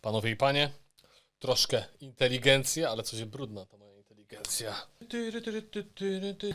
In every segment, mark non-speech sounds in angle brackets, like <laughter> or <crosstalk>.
Panowie i panie, troszkę inteligencji, ale coś brudna ta moja inteligencja.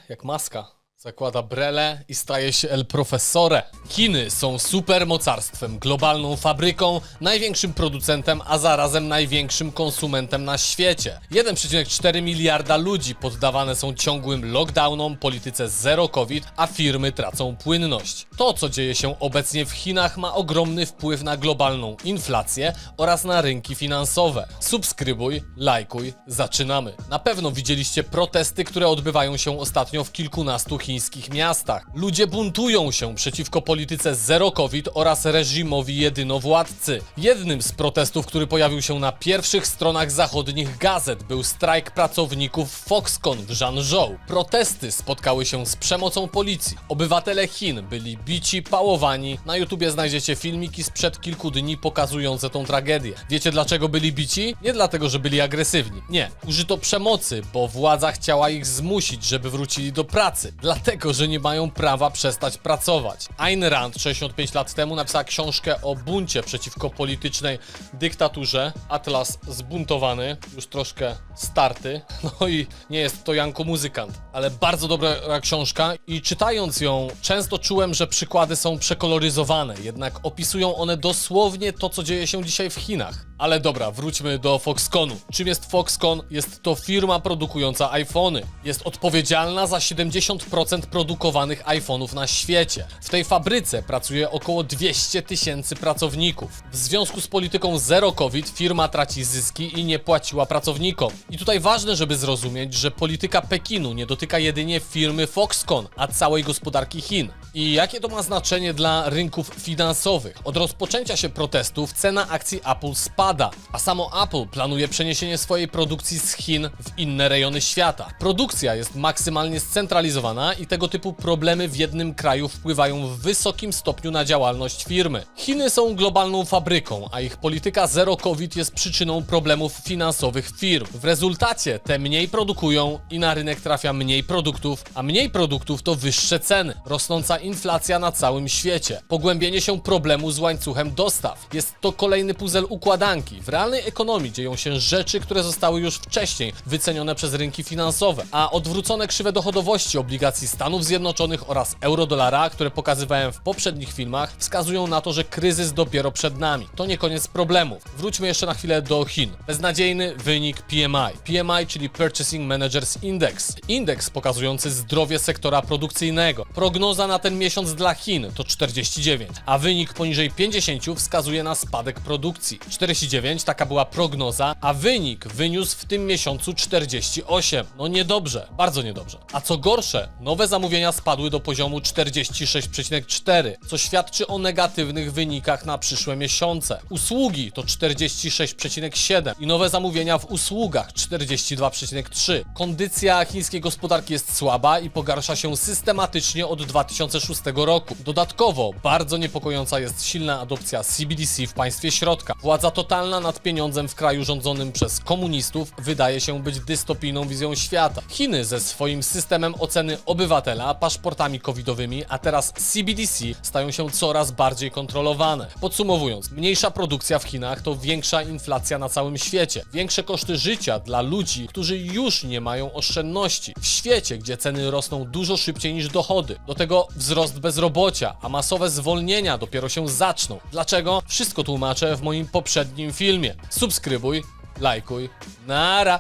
Jak maska. Zakłada brele i staje się El Profesore. Chiny są supermocarstwem, globalną fabryką, największym producentem, a zarazem największym konsumentem na świecie. 1,4 miliarda ludzi poddawane są ciągłym lockdownom, polityce zero COVID, a firmy tracą płynność. To, co dzieje się obecnie w Chinach, ma ogromny wpływ na globalną inflację oraz na rynki finansowe. Subskrybuj, lajkuj, zaczynamy. Na pewno widzieliście protesty, które odbywają się ostatnio w kilkunastu chińskich miastach. Ludzie buntują się przeciwko polityce zero COVID oraz reżimowi jedynowładcy. Jednym z protestów, który pojawił się na pierwszych stronach zachodnich gazet, był strajk pracowników Foxconn w Zhangzhou. Protesty spotkały się z przemocą policji. Obywatele Chin byli bici, pałowani. Na YouTubie znajdziecie filmiki sprzed kilku dni pokazujące tą tragedię. Wiecie dlaczego byli bici? Nie dlatego, że byli agresywni. Nie. Użyto przemocy, bo władza chciała ich zmusić, żeby wrócili do pracy. Dlatego, że nie mają prawa przestać pracować. Ayn Rand 65 lat temu napisała książkę o buncie przeciwko politycznej dyktaturze. Atlas zbuntowany, już troszkę starty. <laughs> No i nie jest to Janko muzykant, ale bardzo dobra książka i czytając ją często czułem, że przykłady są przekoloryzowane, jednak opisują one dosłownie to, co dzieje się dzisiaj w Chinach. Ale dobra, wróćmy do Foxconnu. Czym jest Foxconn? Jest to firma produkująca iPhony. Jest odpowiedzialna za 70% produkowanych iPhone'ów na świecie. W tej fabryce pracuje około 200 tysięcy pracowników. W związku z polityką zero COVID firma traci zyski i nie płaciła pracownikom. I tutaj ważne, żeby zrozumieć, że polityka Pekinu nie dotyka jedynie firmy Foxconn, a całej gospodarki Chin. I jakie to ma znaczenie dla rynków finansowych? Od rozpoczęcia się protestów cena akcji Apple spada, a samo Apple planuje przeniesienie swojej produkcji z Chin w inne rejony świata. Produkcja jest maksymalnie scentralizowana i tego typu problemy w jednym kraju wpływają w wysokim stopniu na działalność firmy. Chiny są globalną fabryką, a ich polityka zero COVID jest przyczyną problemów finansowych firm. W rezultacie te mniej produkują i na rynek trafia mniej produktów, a mniej produktów to wyższe ceny, rosnąca inflacja na całym świecie, pogłębienie się problemu z łańcuchem dostaw. Jest to kolejny puzzle układanki. W realnej ekonomii dzieją się rzeczy, które zostały już wcześniej wycenione przez rynki finansowe, a odwrócone krzywe dochodowości obligacji Stanów Zjednoczonych oraz eurodolara, które pokazywałem w poprzednich filmach, wskazują na to, że kryzys dopiero przed nami. To nie koniec problemów. Wróćmy jeszcze na chwilę do Chin. Beznadziejny wynik PMI. PMI, czyli Purchasing Managers Index. Indeks pokazujący zdrowie sektora produkcyjnego. Prognoza na ten miesiąc dla Chin to 49, a wynik poniżej 50 wskazuje na spadek produkcji. 49 taka była prognoza, a wynik wyniósł w tym miesiącu 48. No niedobrze, bardzo niedobrze. A co gorsze, nowe zamówienia spadły do poziomu 46,4, co świadczy o negatywnych wynikach na przyszłe miesiące. Usługi to 46,7 i nowe zamówienia w usługach 42,3. Kondycja chińskiej gospodarki jest słaba i pogarsza się systematycznie od 2006 roku. Dodatkowo bardzo niepokojąca jest silna adopcja CBDC w państwie środka. Władza totalna nad pieniądzem w kraju rządzonym przez komunistów wydaje się być dystopijną wizją świata. Chiny ze swoim systemem oceny obywatela, paszportami covidowymi, a teraz CBDC stają się coraz bardziej kontrolowane. Podsumowując, mniejsza produkcja w Chinach to większa inflacja na całym świecie, większe koszty życia dla ludzi, którzy już nie mają oszczędności. W świecie, gdzie ceny rosną dużo szybciej niż dochody. Do tego wzrost bezrobocia, a masowe zwolnienia dopiero się zaczną. Dlaczego? Wszystko tłumaczę w moim poprzednim filmie. Subskrybuj, lajkuj, nara!